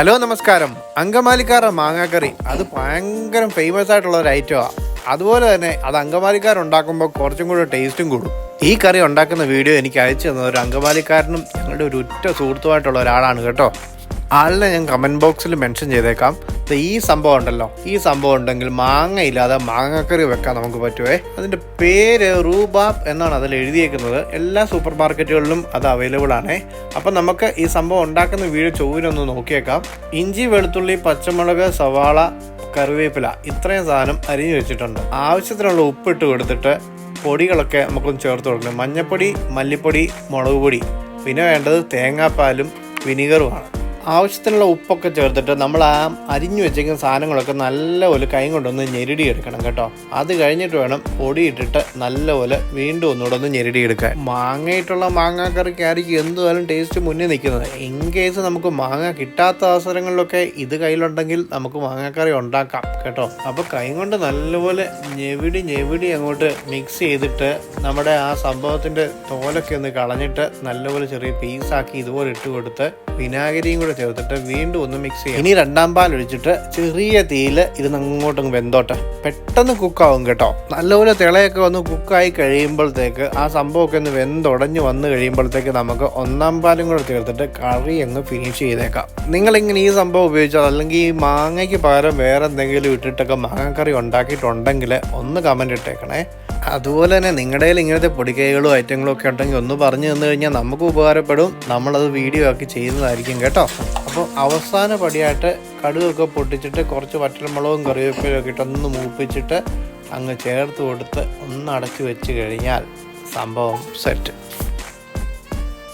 Hello നമസ്കാരം. അങ്കമാലിക്കാരുടെ മാങ്ങാക്കറി. അത് ഭയങ്കര ഫേമസ് ആയിട്ടുള്ള ഒരു ഐറ്റമാണ് അതുപോലെ തന്നെ അത് അങ്കമാലിക്കാരുണ്ടാക്കുമ്പോൾ കുറച്ചും കൂടെ ടേസ്റ്റും കൂടും. ഈ കറി ഉണ്ടാക്കുന്ന വീഡിയോ എനിക്ക് അയച്ചു തന്നത് ഒരു അങ്കമാലിക്കാരനും ഞങ്ങളുടെ ഒരു ഉറ്റ സുഹൃത്തുമായിട്ടുള്ള ഒരാളാണ് കേട്ടോ. ആളിനെ ഞാൻ കമന്റ് ബോക്സിൽ മെൻഷൻ ചെയ്തേക്കാം. ഈ സംഭവം ഉണ്ടല്ലോ. ഈ സംഭവം ഉണ്ടെങ്കിൽ മാങ്ങ ഇല്ലാതെ മാങ്ങക്കറി വെക്കാൻ നമുക്ക് പറ്റുമേ അതിന്റെ പേര് റൂബാബ് എന്നാണ് അതിൽ എഴുതിയേക്കുന്നത്. എല്ലാ സൂപ്പർ മാർക്കറ്റുകളിലും അത് അവൈലബിൾ ആണ്. അപ്പം നമുക്ക് ഈ സംഭവം ഉണ്ടാക്കുന്ന വീഡിയോ ചൊവ്വിനൊന്ന് നോക്കിയേക്കാം. ഇഞ്ചി വെളുത്തുള്ളി പച്ചമുളക് സവാള കറിവേപ്പില ഇത്രയും സാധനം അരിഞ്ഞു വെച്ചിട്ടുണ്ട്. ആവശ്യത്തിനുള്ള ഉപ്പിട്ട് കൊടുത്തിട്ട് പൊടികളൊക്കെ നമുക്കൊന്ന് ചേർത്ത് കൊടുക്കണം. മഞ്ഞപ്പൊടി മല്ലിപ്പൊടി മുളക് പൊടി. പിന്നെ വേണ്ടത് തേങ്ങാപ്പാലും വിനീഗറുമാണ് ആവശ്യത്തിനുള്ള ഉപ്പൊക്കെ ചേർത്തിട്ട് നമ്മൾ ആ അരിഞ്ഞു വെച്ചേക്കുന്ന സാധനങ്ങളൊക്കെ നല്ലപോലെ കൈ കൊണ്ടൊന്ന് ഞെരുടിയെടുക്കണം കേട്ടോ. അത് കഴിഞ്ഞിട്ട് വേണം പൊടിയിട്ടിട്ട് നല്ല നല്ലപോലെ വീണ്ടും ഒന്നുകൂടെ ഒന്ന് ഞെരടി എടുക്കാൻ മാങ്ങയിട്ടുള്ള മാങ്ങാക്കറിക്കായിരിക്കും എന്തുവാലും ടേസ്റ്റ് മുന്നിൽ നിൽക്കുന്നത്. ഇൻ കേസ് നമുക്ക് മാങ്ങ കിട്ടാത്ത അവസരങ്ങളിലൊക്കെ ഇത് കയ്യിലുണ്ടെങ്കിൽ നമുക്ക് മാങ്ങാക്കറി ഉണ്ടാക്കാം കേട്ടോ. അപ്പോൾ കൈ കൊണ്ട് നല്ലപോലെ ഞെവിടി ഞെവിടി അങ്ങോട്ട് മിക്സ് ചെയ്തിട്ട് നമ്മുടെ ആ സംഭവത്തിന്റെ തോലൊക്കെ ഒന്ന് കളഞ്ഞിട്ട് നല്ലപോലെ ചെറിയ പീസാക്കി ഇതുപോലെ ഇട്ട് കൊടുത്ത് വിനാഗിരിയും കൂടെ ചേർത്തിട്ട് വീണ്ടും ഒന്ന് മിക്സ് ചെയ്യാം. ഇനി രണ്ടാം പാൽ ഒഴിച്ചിട്ട് ചെറിയ തീയിൽ ഇത് അങ്ങോട്ടും വെന്തോട്ടെ. പെട്ടെന്ന് കുക്കാവും കേട്ടോ. നല്ലപോലെ തിളയൊക്കെ വന്ന് കുക്കായി കഴിയുമ്പോഴത്തേക്ക് ആ സംഭവമൊക്കെ ഒന്ന് വെന്തുടഞ്ഞ് വന്ന് കഴിയുമ്പോഴത്തേക്ക് നമുക്ക് ഒന്നാം പാലും കൂടെ ചേർത്തിട്ട് കറി അങ്ങ് ഫിനിഷ് ചെയ്തേക്കാം. നിങ്ങളിങ്ങനെ ഈ സംഭവം ഉപയോഗിച്ചാൽ അല്ലെങ്കിൽ ഈ മാങ്ങയ്ക്ക് പകരം വേറെ എന്തെങ്കിലും ഇട്ടിട്ടൊക്കെ മാങ്ങക്കറി ഉണ്ടാക്കിയിട്ടുണ്ടെങ്കിൽ ഒന്ന് കമന്റ് ഇട്ടേക്കണേ. അതുപോലെ തന്നെ നിങ്ങളുടെ കയ്യിൽ ഇങ്ങനത്തെ പൊടിക്കൈകളും ഐറ്റങ്ങളും ഒക്കെ ഉണ്ടെങ്കിൽ ഒന്ന് പറഞ്ഞു തന്നു കഴിഞ്ഞാൽ നമുക്ക് ഉപകാരപ്പെടും. നമ്മളത് വീഡിയോ ആക്കി ചെയ്യുന്നതായിരിക്കും കേട്ടോ. അപ്പോൾ അവസാന പടിയായിട്ട് കടുകൊക്കെ പൊട്ടിച്ചിട്ട് കുറച്ച് വറ്റൽമുളകും കറിവേപ്പിലും ഒക്കെ ഇട്ടൊന്ന് മൂപ്പിച്ചിട്ട് അങ്ങ് ചേർത്ത് കൊടുത്ത് ഒന്ന് അടച്ചു വെച്ച് കഴിഞ്ഞാൽ സംഭവം സെറ്റ്